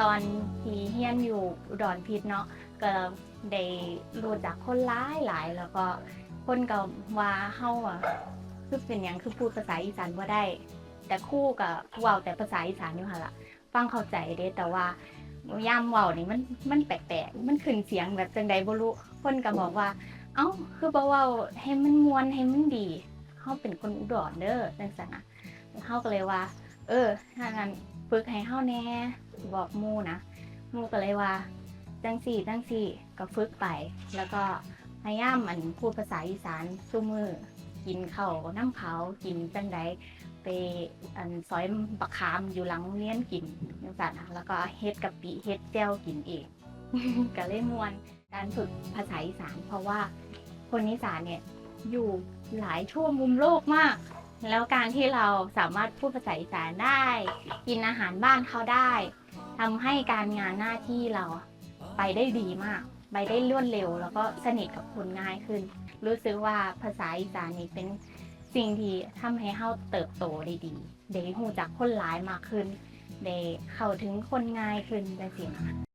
ตอนที่เฮียนอยู่อุดรพิษเนาะก็ได้รู้จักคนหลายหลายแล้วก็คนก็ว่าเฮาอะคือเป็นหยังคือพูดภาษาอีสานว่าได้ แต่คู่กับว้าแต่ภาษาอีสานอยู่หั่นล่ะฟังเข้าใจเด้แต่ว่าย่ามว้านี่มันมันแปลกๆมันขึ้นเสียงแบบจังใดบ่รู้คนก็บอกว่า เอ้าคือบ่เว้าให้มันมวนให้มันดีเฮาเป็นคนอุดรเด้อจังซั่นนะเฮาก็เลยว่า เออถ้างั้นฝึกให้เฮาแน่ บอกหมู่นะหมู่ก็เลยว่าจังสี่จังสี่ก็ฝึกไป แล้วก็พยายามอันพูดภาษาอีสานซุมือกินข้าวน้ำเขากินจังใดไปอันซอยบักขามอยู่หลังเรียนกินจังซั่นนะแล้วก็เฮ็ดกะปิเฮ็ดแจ่วกินเองก็เลยมวนการฝึกภาษาอีสาน เพราะว่าคนอีสานเนี่ยอยู่หลายทั่วมุมโลกมาก แล้วการที่เราสามารถพูดภาษาอีสานได้ กินอาหารบ้านเขาได้ ทำให้การงานหน้าที่เราไปได้ดีมาก ไปได้รวดเร็ว แล้วก็สนิทกับคนง่ายขึ้น รู้สึกว่าภาษาอีสานนี่เป็นสิ่งที่ทำให้เราเติบโตได้ดีได้หูจักคนหลายมากขึ้นได้เข้าถึงคนง่ายขึ้นได้สินะ